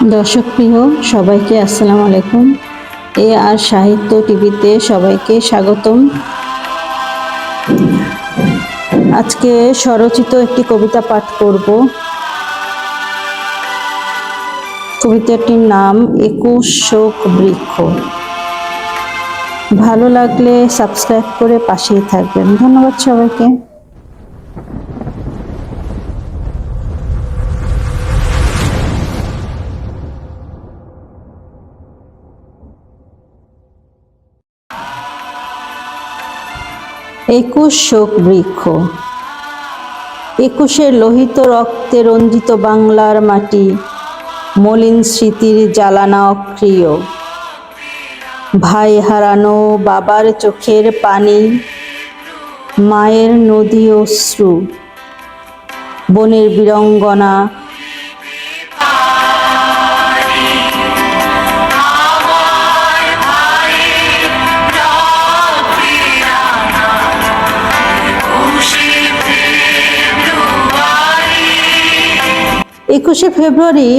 দর্শক প্রিয়, সবাইকে আসসালামু আলাইকুম। এ আর সাহিত্য টিভিতে সবাইকে স্বাগতম। আজকে স্বরচিত একটি কবিতা পাঠ করব। কবিতাটির নাম একুশ শোক বৃক্ষ। ভালো লাগলে সাবস্ক্রাইব করে পাশেই থাকবেন। ধন্যবাদ সবাইকে। একুশ শোক বৃক্ষ। একুশের লোহিত রক্তে রঞ্জিত বাংলার মাটি, মলিন স্মৃতির জ্বালানা অক্রিয়। ভাই হারানো বাবার চোখের পানি, মায়ের নদী অশ্রু, বনের বীরঙ্গনা একুশে ফেব্রুয়ারি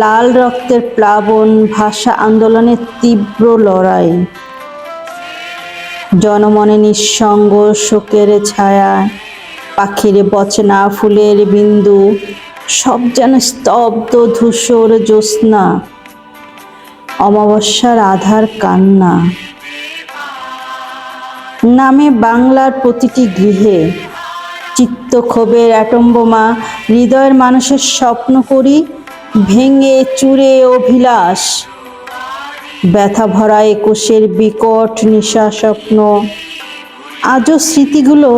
লাল রক্তের প্লাবন ভাষা আন্দোলনের তীব্র লড়াই। জনমনে নিঃসঙ্গ শোকের ছায়া, পাখির বচনা, ফুলের বিন্দু, সব যেন স্তব্ধ ধূসর জ্যোৎস্না, অমাবস্যার আধার কান্না। নামে বাংলার প্রতিটি গৃহে চিত্তক্ষোভের অ্যাটম বোমা হৃদয়ের মানুষের স্বপ্ন করি ভেঙে চুরে অভিলাষ। ব্যথা ভরা একুশের বিকট নিশা স্বপ্ন। আজও স্মৃতিগুলো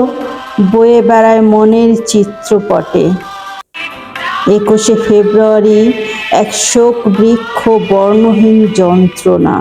বয়ে বেড়ায় মনের চিত্রপটে। একুশে ফেব্রুয়ারি, এক শোক বৃক্ষ বর্ণহীন যন্ত্রণা।